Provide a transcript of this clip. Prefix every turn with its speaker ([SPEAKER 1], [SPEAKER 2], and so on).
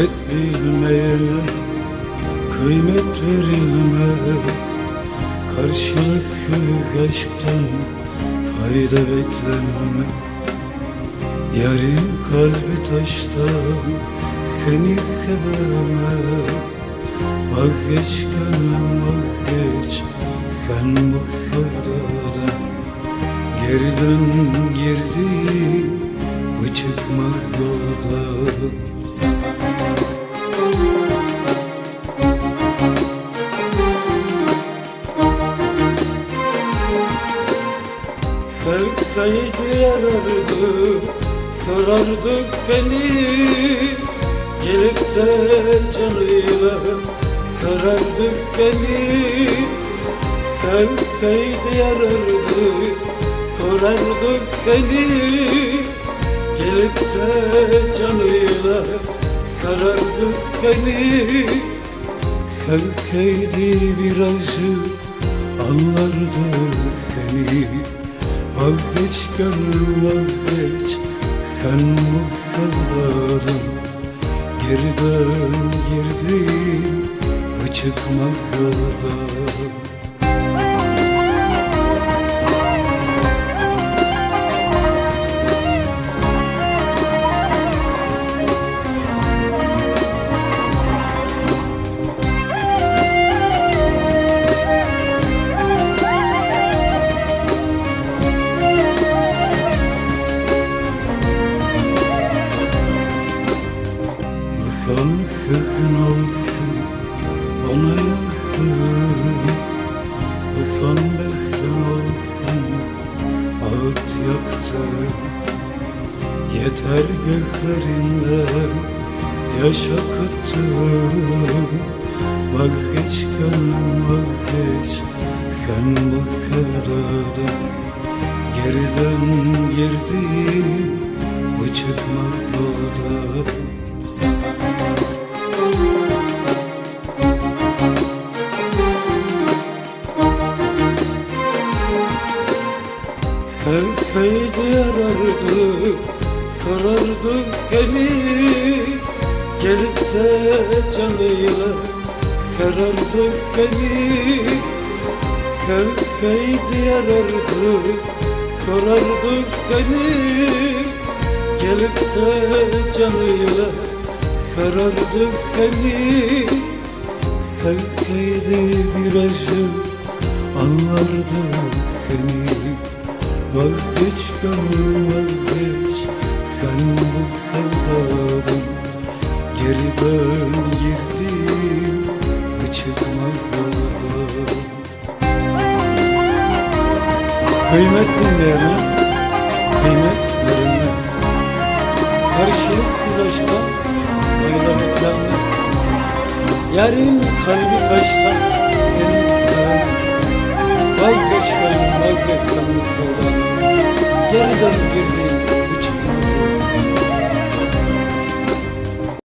[SPEAKER 1] Kıymet bilmeyene kıymet verilmez. Karşılıksız aşktan fayda beklenmez. Yarın kalbi taştan seni sevemez. Vazgeç gönlüm vazgeç. Sen bu sevdadan Geriden girdiğin bu çıkmaz yoldan Sevseydi yarardı Sorardık seni. Gelip de canıyla Sarardık seni. Sevseydi yarardı Sorardık seni. Gelip de canıyla Sarardık seni. Sevseydi bir acı Anlardı seni Vazgeç gönlüm vazgeç. Sen bu sevdadan Geri dön girdin Bu yoldan sözün olsun Ona yazdım. Bu son bestem olsun Ağıt yaktım. Yeter gözlerinde Yaş akıttım. Vazgeç gönlüm vazgeç. Sen bu sevdadan Geri dön girdin Bu çıkmaz yoldan Sevseydi yarardı Sorardı seni. Gelip de canıyla Sarardı seni. Sevseydi yarardı Sorardı seni. Gelip de canıyla Sarardı seni. Sevseydi bir acı Anlardı seni Vazgeç vazgeç. Sen bu Geri dön girdim çıkmaz yoldan. Kıymet bilmeyene Kıymet verilmez Karşılıksız aşka Fayda beklenmez Yarın kalbi taştan Seni sevemez Vazgeç gönlüm vazgeç Geri dön girdiğin